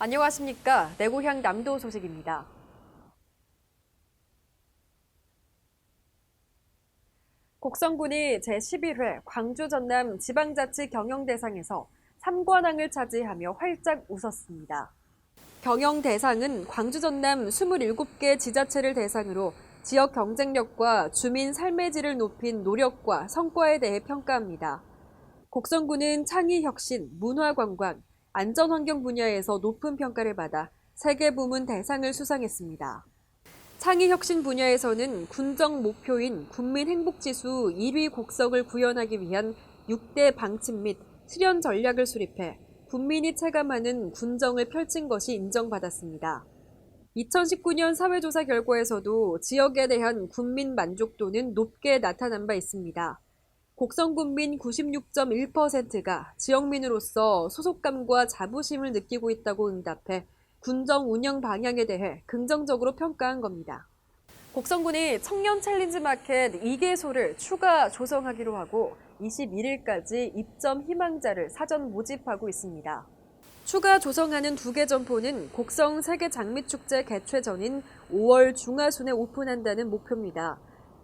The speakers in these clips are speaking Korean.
안녕하십니까. 내 고향 남도 소식입니다. 곡성군이 제11회 광주 전남 지방자치 경영대상에서 3관왕을 차지하며 활짝 웃었습니다. 경영대상은 광주 전남 27개 지자체를 대상으로 지역 경쟁력과 주민 삶의 질을 높인 노력과 성과에 대해 평가합니다. 곡성군은 창의 혁신, 문화 관광, 안전환경 분야에서 높은 평가를 받아 세계 부문 대상을 수상했습니다. 창의 혁신 분야에서는 군정 목표인 국민 행복지수 1위 곡성을 구현하기 위한 6대 방침 및 실현 전략을 수립해 국민이 체감하는 군정을 펼친 것이 인정받았습니다. 2019년 사회조사 결과에서도 지역에 대한 국민 만족도는 높게 나타난 바 있습니다. 곡성 군민 96.1%가 지역민으로서 소속감과 자부심을 느끼고 있다고 응답해 군정 운영 방향에 대해 긍정적으로 평가한 겁니다. 곡성군이 청년 챌린지 마켓 2개소를 추가 조성하기로 하고 21일까지 입점 희망자를 사전 모집하고 있습니다. 추가 조성하는 두 개 점포는 곡성 세계 장미축제 개최 전인 5월 중하순에 오픈한다는 목표입니다.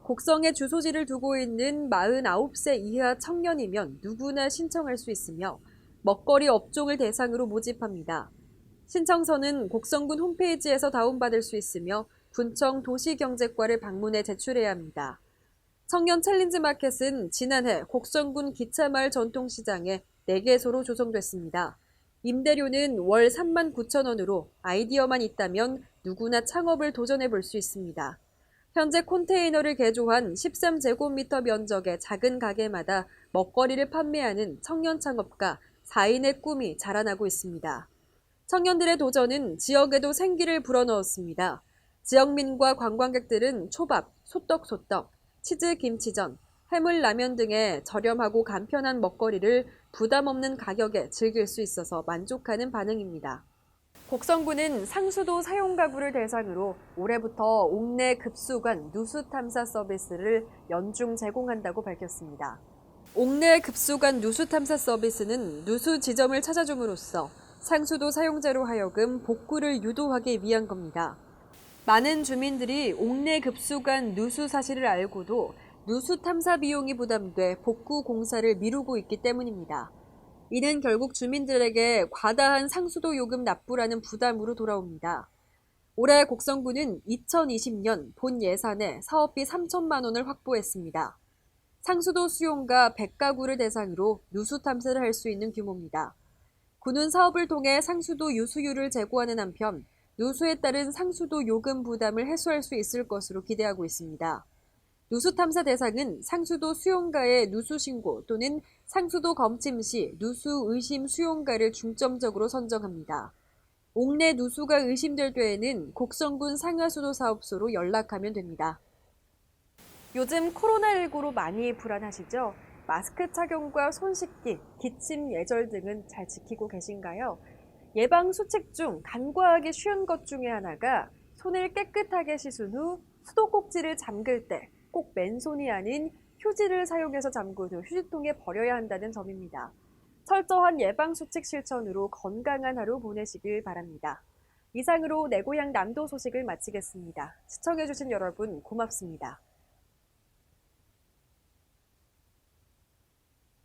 곡성에 주소지를 두고 있는 49세 이하 청년이면 누구나 신청할 수 있으며 먹거리 업종을 대상으로 모집합니다. 신청서는 곡성군 홈페이지에서 다운받을 수 있으며 군청 도시경제과를 방문해 제출해야 합니다. 청년 챌린지 마켓은 지난해 곡성군 기차마을 전통시장에 4개소로 조성됐습니다. 임대료는 월 3만 9천 원으로 아이디어만 있다면 누구나 창업을 도전해 볼 수 있습니다. 현재 컨테이너를 개조한 13제곱미터 면적의 작은 가게마다 먹거리를 판매하는 청년 창업가 4인의 꿈이 자라나고 있습니다. 청년들의 도전은 지역에도 생기를 불어넣었습니다. 지역민과 관광객들은 초밥, 소떡소떡, 치즈 김치전, 해물 라면 등의 저렴하고 간편한 먹거리를 부담 없는 가격에 즐길 수 있어서 만족하는 반응입니다. 곡성군은 상수도 사용 가구를 대상으로 올해부터 옥내 급수관 누수 탐사 서비스를 연중 제공한다고 밝혔습니다. 옥내 급수관 누수 탐사 서비스는 누수 지점을 찾아줌으로써 상수도 사용자로 하여금 복구를 유도하기 위한 겁니다. 많은 주민들이 옥내 급수관 누수 사실을 알고도 누수 탐사 비용이 부담돼 복구 공사를 미루고 있기 때문입니다. 이는 결국 주민들에게 과다한 상수도 요금 납부라는 부담으로 돌아옵니다. 올해 곡성군은 2020년 본 예산에 사업비 3천만 원을 확보했습니다. 상수도 수용가 100가구를 대상으로 누수 탐사를 할 수 있는 규모입니다. 군은 사업을 통해 상수도 유수율을 제고하는 한편 누수에 따른 상수도 요금 부담을 해소할 수 있을 것으로 기대하고 있습니다. 누수 탐사 대상은 상수도 수용가의 누수 신고 또는 상수도 검침 시 누수 의심 수용가를 중점적으로 선정합니다. 옥내 누수가 의심될 때에는 곡성군 상하수도 사업소로 연락하면 됩니다. 요즘 코로나19로 많이 불안하시죠? 마스크 착용과 손 씻기, 기침 예절 등은 잘 지키고 계신가요? 예방 수칙 중 간과하기 쉬운 것 중에 하나가 손을 깨끗하게 씻은 후 수도꼭지를 잠글 때 꼭 맨손이 아닌 휴지를 사용해서 잠근 후 휴지통에 버려야 한다는 점입니다. 철저한 예방 수칙 실천으로 건강한 하루 보내시길 바랍니다. 이상으로 내 고향 남도 소식을 마치겠습니다. 시청해주신 여러분 고맙습니다.